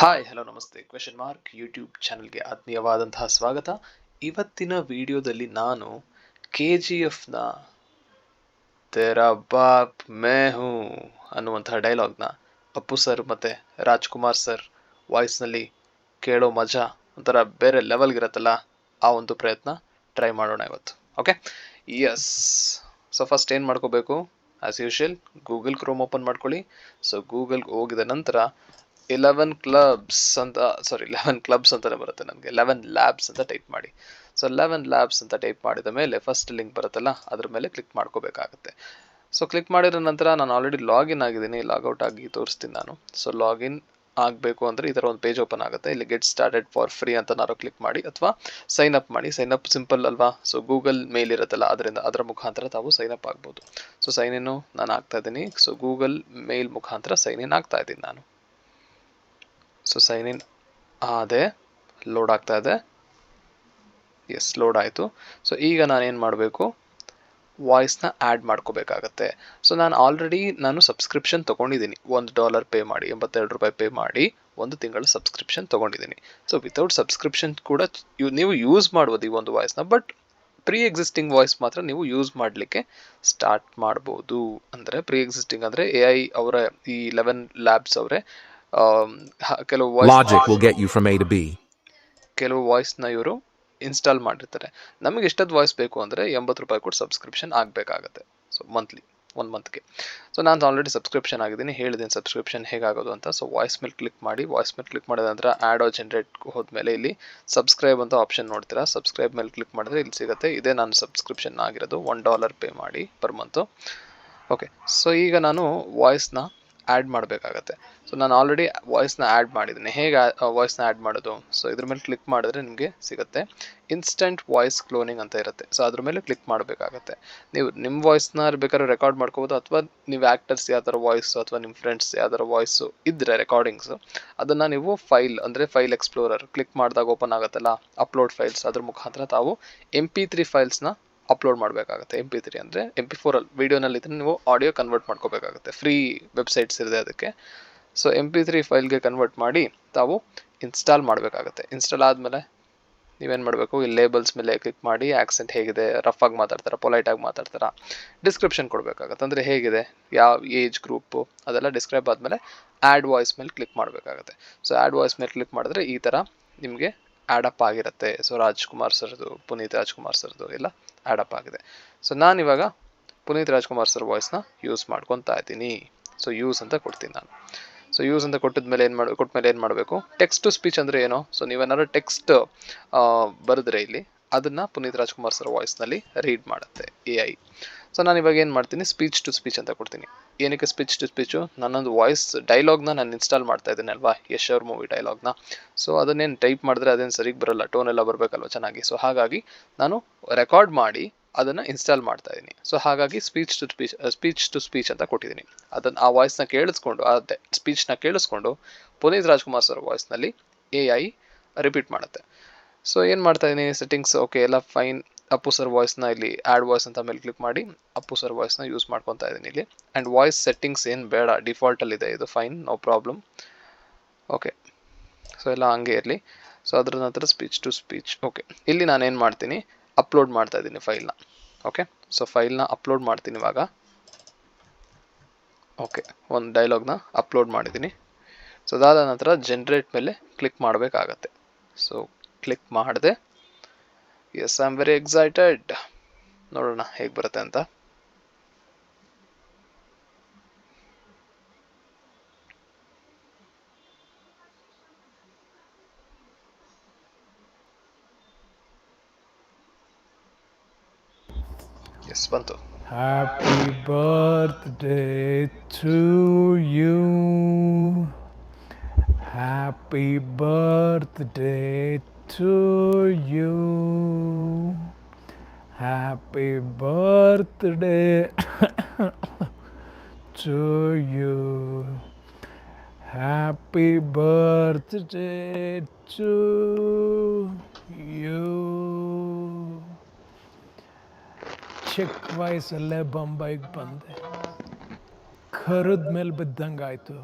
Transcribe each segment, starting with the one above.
Hi hello ನಮಸ್ತೆ question mark YouTube ಚಾನಲ್ಗೆ ಆತ್ಮೀಯವಾದಂತಹ ಸ್ವಾಗತ. ಇವತ್ತಿನ ವಿಡಿಯೋದಲ್ಲಿ ನಾನು ಕೆ ಜಿ ಎಫ್ನ ತೆರಾ ಬಾಪ್ ಮೇ ಹೂ ಅನ್ನುವಂತಹ ಡೈಲಾಗ್ನ ಅಪ್ಪು ಸರ್ ಮತ್ತು ರಾಜ್ಕುಮಾರ್ ಸರ್ ವಾಯ್ಸ್ನಲ್ಲಿ ಕೇಳೋ ಮಜಾ ಒಂಥರ ಬೇರೆ ಲೆವೆಲ್ಗಿರತ್ತಲ್ಲ ಆ ಒಂದು ಪ್ರಯತ್ನ ಟ್ರೈ ಮಾಡೋಣ ಇವತ್ತು. ಓಕೆ ಎಸ್ ಸೊ ಫಸ್ಟ್ ಏನು ಮಾಡ್ಕೋಬೇಕು? As usual Google Chrome open ಮಾಡ್ಕೊಳ್ಳಿ. ಸೊ ಗೂಗಲ್ಗೆ ಹೋಗಿದ ನಂತರ ಇಲೆವೆನ್ ಕ್ಲಬ್ಸ್ ಅಂತ ಸಾರಿ ಲೆವೆನ್ ಕ್ಲಬ್ಸ್ ಅಂತಲೇ ಬರುತ್ತೆ ನನಗೆ ಲೆವೆನ್ ಲ್ಯಾಬ್ಸ್ ಅಂತ ಟೈಪ್ ಮಾಡಿ. ಸೊ ಲೆವೆನ್ ಲ್ಯಾಬ್ಸ್ ಅಂತ ಟೈಪ್ ಮಾಡಿದ ಮೇಲೆ ಫಸ್ಟ್ ಲಿಂಕ್ ಬರುತ್ತಲ್ಲ, ಅದ್ರ ಮೇಲೆ ಕ್ಲಿಕ್ ಮಾಡ್ಕೋಬೇಕಾಗುತ್ತೆ. ಸೊ ಕ್ಲಿಕ್ ಮಾಡಿದ ನಂತರ ನಾನು ಆಲ್ರೆಡಿ ಲಾಗಿನ್ ಆಗಿದ್ದೀನಿ. ಲಾಗೌಟ್ ಆಗಿ ತೋರಿಸ್ತೀನಿ ನಾನು. ಸೊ ಲಾಗಿನ್ ಆಗಬೇಕು ಅಂದರೆ ಈ ಥರ ಒಂದು ಪೇಜ್ ಓಪನ್ ಆಗುತ್ತೆ. ಇಲ್ಲಿ ಗೆಟ್ ಸ್ಟಾರ್ಟೆಡ್ ಫಾರ್ ಫ್ರೀ ಅಂತ ನಾನು ಕ್ಲಿಕ್ ಮಾಡಿ, ಅಥವಾ ಸೈನ್ ಅಪ್ ಮಾಡಿ. ಸೈನ್ ಅಪ್ ಸಿಂಪಲ್ ಅಲ್ವಾ? ಸೊ ಗೂಗಲ್ ಮೇಲ್ ಇರುತ್ತಲ್ಲ, ಅದರಿಂದ ಅದರ ಮುಖಾಂತರ ತಾವು ಸೈನ್ ಅಪ್ ಆಗ್ಬೋದು. ಸೊ ಸೈನ್ ಇನ್ನು ನಾನು ಆಗ್ತಾ ಇದ್ದೀನಿ. ಸೊ ಗೂಗಲ್ ಮೇಲ್ ಮುಖಾಂತರ ಸೈನ್ ಇನ್ ಆಗ್ತಾ ಇದ್ದೀನಿ ನಾನು. ಸೊ ಸೈನ್ ಇನ್ ಆದೆ ಲೋಡ್ ಆಗ್ತಾ ಇದೆ. ಎಸ್ ಲೋಡ್ ಆಯಿತು. ಸೊ ಈಗ ನಾನೇನು ಮಾಡಬೇಕು? ವಾಯ್ಸ್ನ ಆ್ಯಡ್ ಮಾಡ್ಕೋಬೇಕಾಗತ್ತೆ. ಸೊ ನಾನು ಆಲ್ರೆಡಿ ನಾನು ಸಬ್ಸ್ಕ್ರಿಪ್ಷನ್ ತೊಗೊಂಡಿದ್ದೀನಿ. ಒಂದು ಡಾಲರ್ ಪೇ ಮಾಡಿ, ಎಂಬತ್ತೆರಡು ರೂಪಾಯಿ ಪೇ ಮಾಡಿ, ಒಂದು ತಿಂಗಳ ಸಬ್ಸ್ಕ್ರಿಪ್ಷನ್ ತೊಗೊಂಡಿದ್ದೀನಿ. ಸೊ ವಿತೌಟ್ ಸಬ್ಸ್ಕ್ರಿಪ್ಷನ್ ಕೂಡ ನೀವು ಯೂಸ್ ಮಾಡ್ಬೋದು ಈ ಒಂದು ವಾಯ್ಸ್ನ ಬಟ್ ಪ್ರೀ ಎಕ್ಸಿಸ್ಟಿಂಗ್ ವಾಯ್ಸ್ ಮಾತ್ರ ನೀವು ಯೂಸ್ ಮಾಡಲಿಕ್ಕೆ ಸ್ಟಾರ್ಟ್ ಮಾಡ್ಬೋದು. ಅಂದರೆ ಪ್ರೀ ಎಕ್ಸಿಸ್ಟಿಂಗ್ ಅಂದರೆ ಎ ಐ ಅವರ, ಈ ಲೆವೆನ್ ಲ್ಯಾಬ್ಸ್ ಅವರೇ ಕೆಲವು voice will get you from A to B. ಕೆಲವು ವಾಯ್ಸ್ನ ಇವರು ಇನ್ಸ್ಟಾಲ್ ಮಾಡಿರ್ತಾರೆ. ನಮಗೆ ಎಷ್ಟೊತ್ತು ವಾಯ್ಸ್ ಬೇಕು ಅಂದರೆ ಎಂಬತ್ತು ರೂಪಾಯಿ ಕೊಟ್ಟು ಸಬ್ಸ್ಕ್ರಿಪ್ಷನ್ ಆಗಬೇಕಾಗತ್ತೆ. ಸೊ ಮಂತ್ಲಿ ಒಂದು ಮಂತ್ಗೆ ಸೊ ನಾನು ಆಲ್ರೆಡಿ ಸಬ್ಸ್ಕ್ರಿಪ್ಷನ್ ಆಗಿದ್ದೀನಿ ಹೇಳಿದ್ದೀನಿ ಸಬ್ಸ್ಕ್ರಿಪ್ಷನ್ ಹೇಗಾಗೋದು ಅಂತ. ಸೊ ವಾಯ್ಸ್ ಮೇಲೆ ಕ್ಲಿಕ್ ಮಾಡಿ ವಾಯ್ಸ್ ಮೇಲೆ ಕ್ಲಿಕ್ ಮಾಡಿದ ನಂತರ ಆ್ಯಡ್ ಜನ್ರೇಟ್ ಹೋದ್ಮೇಲೆ ಇಲ್ಲಿ ಸಬ್ಸ್ಕ್ರೈಬ್ ಅಂತ ಆಪ್ಷನ್ ನೋಡ್ತೀರಾ? ಸಬ್ಸ್ಕ್ರೈಬ್ ಮೇಲೆ ಕ್ಲಿಕ್ ಮಾಡಿದ್ರೆ ಇಲ್ಲಿ ಸಿಗುತ್ತೆ. ಇದೇ ನಾನು ಸಬ್ಸ್ಕ್ರಿಪ್ಷನ್ ಆಗಿರೋದು ಒನ್ ಡಾಲರ್ ಪೇ ಮಾಡಿ ಪರ್ ಮಂತು ಓಕೆ ಸೊ ಈಗ ನಾನು ವಾಯ್ಸ್ನ ಆ್ಯಡ್ ಮಾಡಬೇಕಾಗತ್ತೆ. ಸೊ ನಾನು ಆಲ್ರೆಡಿ ವಾಯ್ಸ್ನ ಆ್ಯಡ್ ಮಾಡಿದ್ದೀನಿ. ಹೇಗೆ ವಾಯ್ಸ್ನ ಆ್ಯಡ್ ಮಾಡೋದು? ಸೊ ಇದ್ರ ಮೇಲೆ ಕ್ಲಿಕ್ ಮಾಡಿದ್ರೆ ನಿಮಗೆ ಸಿಗುತ್ತೆ. ಇನ್ಸ್ಟೆಂಟ್ ವಾಯ್ಸ್ ಕ್ಲೋನಿಂಗ್ ಅಂತ ಇರುತ್ತೆ. ಸೊ ಅದ್ರ ಮೇಲೆ ಕ್ಲಿಕ್ ಮಾಡಬೇಕಾಗತ್ತೆ. ನೀವು ನಿಮ್ಮ ವಾಯ್ಸ್ನ ಬೇಕಾದ್ರೆ ರೆಕಾರ್ಡ್ ಮಾಡ್ಕೋಬೋದು, ಅಥವಾ ನೀವು ಆ್ಯಕ್ಟರ್ಸ್ ಯಾವ ಥರ ವಾಯ್ಸು ಅಥವಾ ನಿಮ್ಮ ಫ್ರೆಂಡ್ಸ್ ಯಾವ ಥರ ವಾಯ್ಸು ಇದ್ದರೆ ರೆಕಾರ್ಡಿಂಗ್ಸು ಅದನ್ನು ನೀವು ಫೈಲ್ ಅಂದರೆ ಫೈಲ್ ಎಕ್ಸ್ಪ್ಲೋರರ್ ಕ್ಲಿಕ್ ಮಾಡಿದಾಗ ಓಪನ್ ಆಗುತ್ತಲ್ಲ? ಅಪ್ಲೋಡ್ ಫೈಲ್ಸ್ ಅದ್ರ ಮುಖಾಂತರ ತಾವು ಎಂ ಪಿ ತ್ರೀ ಫೈಲ್ಸ್ನ ಅಪ್ಲೋಡ್ ಮಾಡಬೇಕಾಗುತ್ತೆ ಎಂ ಪಿ ತ್ರೀ ಅಂದರೆ ಎಂ ಪಿ ಫೋರಲ್ಲಿ ವೀಡಿಯೋನಲ್ಲಿ ನೀವು ಆಡಿಯೋ ಕನ್ವರ್ಟ್ ಮಾಡ್ಕೋಬೇಕಾಗುತ್ತೆ. ಫ್ರೀ ವೆಬ್ಸೈಟ್ಸ್ ಇದೆ ಅದಕ್ಕೆ. ಸೊ ಎಂ ಪಿ ತ್ರೀ ಫೈಲ್ಗೆ ಕನ್ವರ್ಟ್ ಮಾಡಿ ತಾವು ಇನ್ಸ್ಟಾಲ್ ಮಾಡಬೇಕಾಗುತ್ತೆ. ಇನ್ಸ್ಟಾಲ್ ಆದಮೇಲೆ ನೀವೇನು ಮಾಡಬೇಕು? ಈ ಲೇಬಲ್ಸ್ ಮೇಲೆ ಕ್ಲಿಕ್ ಮಾಡಿ ಆ್ಯಕ್ಸೆಂಟ್ ಹೇಗಿದೆ ರಫ್ ಆಗಿ ಮಾತಾಡ್ತಾರ ಪೊಲೈಟಾಗಿ ಮಾತಾಡ್ತಾರ ಡಿಸ್ಕ್ರಿಪ್ಷನ್ ಕೊಡಬೇಕಾಗತ್ತೆ. ಅಂದರೆ ಹೇಗಿದೆ, ಯಾವ ಏಜ್ ಗ್ರೂಪು ಅದೆಲ್ಲ ಡಿಸ್ಕ್ರೈಬ್ ಆದಮೇಲೆ ಆ್ಯಡ್ ವಾಯ್ಸ್ ಮೇಲೆ ಕ್ಲಿಕ್ ಮಾಡಬೇಕಾಗುತ್ತೆ. ಸೊ ಆ್ಯಡ್ ವಾಯ್ಸ್ ಮೇಲೆ ಕ್ಲಿಕ್ ಮಾಡಿದ್ರೆ ಈ ಥರ ನಿಮಗೆ ಆ್ಯಡಪ್ ಆಗಿರುತ್ತೆ. ಸೊ ರಾಜ್ಕುಮಾರ್ ಸರ್ದು, ಪುನೀತ್ ರಾಜ್ಕುಮಾರ್ ಸರ್ದು, ಎಲ್ಲ ಆ್ಯಡಪ್ ಆಗಿದೆ. ಸೊ ನಾನಿವಾಗ ಪುನೀತ್ ರಾಜ್ಕುಮಾರ್ ಸರ್ ವಾಯ್ಸ್ನ ಯೂಸ್ ಮಾಡ್ಕೊತಾ ಇದ್ದೀನಿ. ಸೊ ಯೂಸ್ ಅಂತ ಕೊಡ್ತೀನಿ ನಾನು. ಸೊ ಯೂಸ್ ಅಂತ ಕೊಟ್ಟಿದ ಮೇಲೆ ಏನು ಮಾಡಿ ಕೊಟ್ಟ ಮೇಲೆ ಏನು ಮಾಡಬೇಕು? ಟೆಕ್ಸ್ಟ್ ಟು ಸ್ಪೀಚ್ ಅಂದರೆ ಏನು? ಸೊ ನೀವೇನಾದ್ರು ಟೆಕ್ಸ್ಟ್ ಬರೆದ್ರೆ ಇಲ್ಲಿ ಅದನ್ನು ಪುನೀತ್ ರಾಜ್ಕುಮಾರ್ ಸರ್ ವಾಯ್ಸ್ನಲ್ಲಿ ರೀಡ್ ಮಾಡುತ್ತೆ ಎ ಐ. ಸೊ ನಾನು ಇವಾಗ ಏನು ಮಾಡ್ತೀನಿ? ಸ್ಪೀಚ್ ಟು ಸ್ಪೀಚ್ ಅಂತ ಕೊಡ್ತೀನಿ. ಏನಕ್ಕೆ ಸ್ಪೀಚ್ ಟು ಸ್ಪೀಚು ನನ್ನೊಂದು ವಾಯ್ಸ್ ಡೈಲಾಗ್ನ ನಾನು ಇನ್ಸ್ಟಾಲ್ ಮಾಡ್ತಾ ಇದ್ದೀನಿ ಅಲ್ವಾ ಯಶ್ ಅವ್ರ ಮೂವಿ ಡೈಲಾಗ್ನ ಸೊ ಅದನ್ನೇನು ಟೈಪ್ ಮಾಡಿದ್ರೆ ಅದೇನು ಸರಿಗೆ ಬರಲ್ಲ ಟೋನ್ ಎಲ್ಲ ಬರಬೇಕಲ್ವ ಚೆನ್ನಾಗಿ? ಸೊ ಹಾಗಾಗಿ ನಾನು ರೆಕಾರ್ಡ್ ಮಾಡಿ ಅದನ್ನು ಇನ್ಸ್ಟಾಲ್ ಮಾಡ್ತಾ ಇದ್ದೀನಿ. ಸೊ ಹಾಗಾಗಿ speech to speech speech to speech ಅಂತ ಕೊಟ್ಟಿದ್ದೀನಿ. ಅದನ್ನು ಆ ವಾಯ್ಸ್ನ ಕೇಳಿಸ್ಕೊಂಡು ಅದೇ ಸ್ಪೀಚ್ನ ಕೇಳಿಸ್ಕೊಂಡು ಪುನೀತ್ ರಾಜ್ಕುಮಾರ್ ಸರ್ ವಾಯ್ಸ್ನಲ್ಲಿ ಎ ಐ ರಿಪೀಟ್ ಮಾಡುತ್ತೆ. ಸೊ ಏನು ಮಾಡ್ತಾ ಇದ್ದೀನಿ ಸೆಟ್ಟಿಂಗ್ಸ್ ಓಕೆ ಎಲ್ಲ ಫೈನ್ ಅಪ್ಪು ಸರ್ ವಾಯ್ಸ್ನ ಇಲ್ಲಿ ಆ್ಯಡ್ ವಾಯ್ಸ್ ಅಂತ ಮೇಲೆ ಕ್ಲಿಕ್ ಮಾಡಿ ಅಪ್ಪು ಸರ್ ವಾಯ್ಸ್ನ ಯೂಸ್ ಮಾಡ್ಕೊತಾ ಇದ್ದೀನಿ ಇಲ್ಲಿ. ಆ್ಯಂಡ್ ವಾಯ್ಸ್ ಸೆಟ್ಟಿಂಗ್ಸ್ ಏನು ಬೇಡ ಡಿಫಾಲ್ಟಲ್ಲಿದೆ ಇದು fine no problem okay so ಎಲ್ಲ ಹಂಗೆ ಇರಲಿ. ಸೊ ಅದ್ರ ನಂತರ ಸ್ಪೀಚ್ ಟು ಸ್ಪೀಚ್ ಓಕೆ ಇಲ್ಲಿ ನಾನು ಏನು ಮಾಡ್ತೀನಿ? ಅಪ್ಲೋಡ್ ಮಾಡ್ತಾ ಇದ್ದೀನಿ ಫೈಲ್ನ ಓಕೆ ಸೊ ಫೈಲ್ನ ಅಪ್ಲೋಡ್ ಮಾಡ್ತೀನಿ ಇವಾಗ. ಓಕೆ ಒಂದು ಡೈಲಾಗ್ನ ಅಪ್ಲೋಡ್ ಮಾಡಿದ್ದೀನಿ ಸೊ ಅದಾದ ನಂತರ ಜನ್ರೇಟ್ ಮೇಲೆ ಕ್ಲಿಕ್ ಮಾಡಬೇಕಾಗತ್ತೆ. ಸೊ ಕ್ಲಿಕ್ ಮಾಡಿದೆ. Yes I am very excited ನೋಡೋಣ ಹೇಗೆ ಬರುತ್ತೆ ಅಂತ. ಎಸ್ ಬಂತು. Happy birthday to you. Happy birthday to you. Happy birthday to you. Happy birthday to you. ಚಿಕ್ಕ ವಯಸ್ಸಲ್ಲೇ ಬೊಂಬೈಗೆ ಬಂದೆ ಕರದ ಮೇಲೆ ಬಿದ್ದಂಗಾಯ್ತು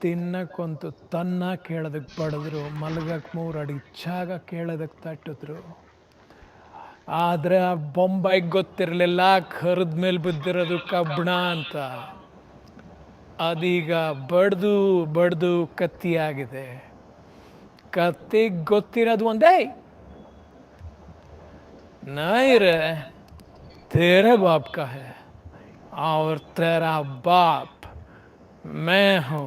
ತಿನ್ನಕ್ಕೊಂತು ತನ್ನ ಕೇಳೋದಕ್ಕೆ ಬಡಿದ್ರು ಮಲಗಕ್ಕೆ ಮೂರು ಅಡಿ ಜಾಗ ಕೇಳೋದಕ್ಕೆ ತಟ್ಟಿದ್ರು ಆದರೆ ಆ ಬೊಂಬಾಯಿಗೆ ಗೊತ್ತಿರಲಿಲ್ಲ ಕರಿದ ಮೇಲೆ ಬಿದ್ದಿರೋದು ಕಬ್ಬಣ ಅಂತ ಅದೀಗ ಬಡ್ದು ಬಡ್ದು ಕತ್ತಿಯಾಗಿದೆ ಕತ್ತಿಗೆ ಗೊತ್ತಿರೋದು ಒಂದೇ नहीं रे तेरे बाप का है और तेरा बाप मैं हूँ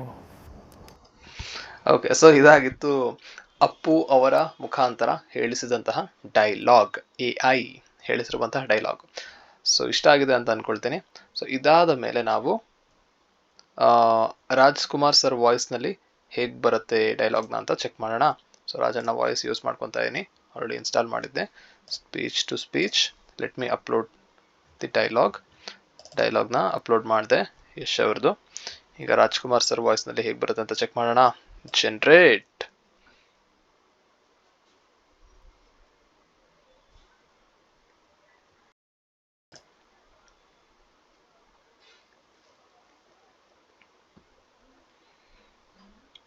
ಓಕೆ ಸೊ ಇದಾಗಿತ್ತು ಅಪ್ಪು ಅವರ ಮುಖಾಂತರ ಹೇಳಿಸಿದಂತಹ ಡೈಲಾಗ್ ಎ ಐ ಹೇಳಿಸಿರುವಂತಹ ಡೈಲಾಗ್ ಸೊ ಇಷ್ಟ ಆಗಿದೆ ಅಂತ ಅಂದ್ಕೊಳ್ತೀನಿ ಸೊ ಇದಾದ ಮೇಲೆ ನಾವು ರಾಜ್ಕುಮಾರ್ ಸರ್ ವಾಯ್ಸ್ನಲ್ಲಿ ಹೇಗೆ ಬರುತ್ತೆ ಡೈಲಾಗ್ನ ಅಂತ ಚೆಕ್ ಮಾಡೋಣ. ಸೊ ರಾಜಣ್ಣ ವಾಯ್ಸ್ ಯೂಸ್ ಮಾಡ್ಕೊತಾ ಇದ್ದೀನಿ ಆಲ್ರೆಡಿ ಇನ್ಸ್ಟಾಲ್ ಮಾಡಿದ್ದೆ. Speech to speech let me upload the dialogue ಡೈಲಾಗ್ನ upload ಮಾಡಿದೆ ಯಶ್ ಅವ್ರದ್ದು ಈಗ ರಾಜ್ಕುಮಾರ್ ಸರ್ ವಾಯ್ಸ್ನಲ್ಲಿ ಹೇಗೆ ಬರುತ್ತೆ ಅಂತ ಚೆಕ್ ಮಾಡೋಣ. ಜನರೇಟ್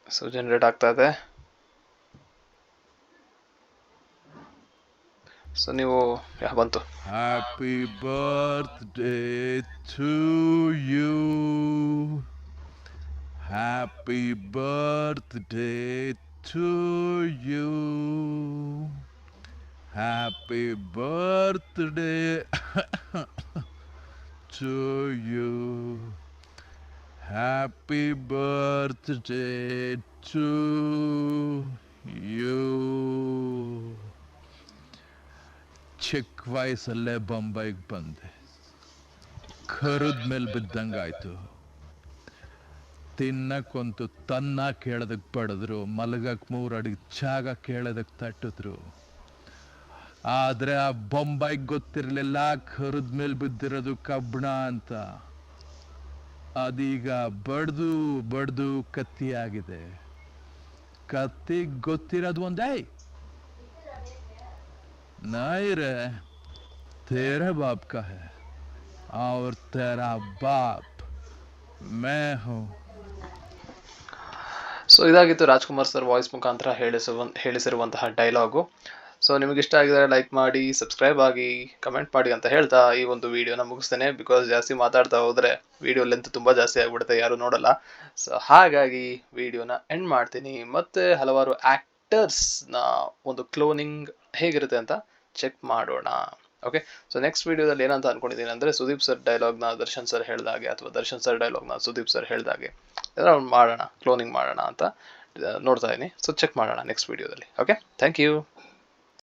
ಸೊ ಜನರೇಟ್ ಆಗ್ತಾ ಇದೆ ಸೊ ನೀವು ಯಾ ಬಂತು Happy birthday to you. Happy birthday to you. Happy birthday to you. Happy birthday to you. ಚಿಕ್ಕ ವಯಸ್ಸಲ್ಲೇ ಬೊಂಬೈಗೆ ಬಂದೆ ಕರುದ ಮೇಲೆ ಬಿದ್ದಂಗಾಯ್ತು ತಿನ್ನಕ್ಕೊಂತು ತನ್ನ ಕೇಳೋದಕ್ಕೆ ಬಡಿದ್ರು ಮಲಗಕ್ಕೆ ಮೂರು ಅಡಿ ಜಾಗ ಕೇಳೋದಕ್ಕೆ ತಟ್ಟಿದ್ರು ಆದ್ರೆ ಆ ಬೊಂಬೈಗೆ ಗೊತ್ತಿರಲಿಲ್ಲ ಕರುದ ಮೇಲೆ ಬಿದ್ದಿರೋದು ಕಬ್ಬಣ ಅಂತ ಅದೀಗ ಬಡ್ದು ಬಡ್ದು ಕತ್ತಿಯಾಗಿದೆ ಕತ್ತಿಗೆ ಗೊತ್ತಿರೋದು ಒಂದೇ नहीं रे तेरे बाप का है और तेरा बाप मैं हूँ ಸೊ ಇದಾಗಿತ್ತು ರಾಜ್ಕುಮಾರ್ ಸರ್ ವಾಯ್ಸ್ ಮುಖಾಂತರ ಹೇಳಿಸುವ ಹೇಳಿಸಿರುವಂತಹ ಡೈಲಾಗು ಸೊ ನಿಮಗೆ ಇಷ್ಟ ಆಗಿದ್ರೆ ಲೈಕ್ ಮಾಡಿ ಸಬ್ಸ್ಕ್ರೈಬ್ ಆಗಿ ಕಮೆಂಟ್ ಮಾಡಿ ಅಂತ ಹೇಳ್ತಾ ಈ ಒಂದು ವಿಡಿಯೋನ ಮುಗಿಸ್ತೇನೆ. ಬಿಕಾಸ್ ಜಾಸ್ತಿ ಮಾತಾಡ್ತಾ ಹೋದ್ರೆ ವಿಡಿಯೋ ಲೆಂತ್ ತುಂಬ ಜಾಸ್ತಿ ಆಗಿಬಿಡುತ್ತೆ, ಯಾರು ನೋಡಲ್ಲ. ಸೊ ಹಾಗಾಗಿ ವಿಡಿಯೋನ ಎಂಡ್ ಮಾಡ್ತೀನಿ. ಮತ್ತೆ ಹಲವಾರು ಆ್ಯಕ್ಟರ್ಸ್ನ ಒಂದು ಕ್ಲೋನಿಂಗ್ ಹೇಗಿರುತ್ತೆ ಅಂತ ಚೆಕ್ ಮಾಡೋಣ. ಓಕೆ ಸೊ ನೆಕ್ಸ್ಟ್ ವಿಡಿಯೋದಲ್ಲಿ ಏನಂತ ಅನ್ಕೊಂಡಿದ್ದೀನಿ ಅಂದರೆ ಸುದೀಪ್ ಸರ್ ಡೈಲಾಗ್ನ ದರ್ಶನ್ ಸರ್ ಹೇಳ್ದಾಗೆ ಅಥವಾ ದರ್ಶನ್ ಸರ್ ಡೈಲಾಗ್ನ ಸುದೀಪ್ ಸರ್ ಹೇಳ್ದಾಗೆ ಅಂದರೆ ಅವ್ನು ಮಾಡೋಣ ಕ್ಲೋನಿಂಗ್ ಮಾಡೋಣ ಅಂತ ನೋಡ್ತಾ ಇದ್ದೀನಿ. ಸೊ ಚೆಕ್ ಮಾಡೋಣ ನೆಕ್ಸ್ಟ್ ವಿಡಿಯೋದಲ್ಲಿ ಓಕೆ ಥ್ಯಾಂಕ್ ಯು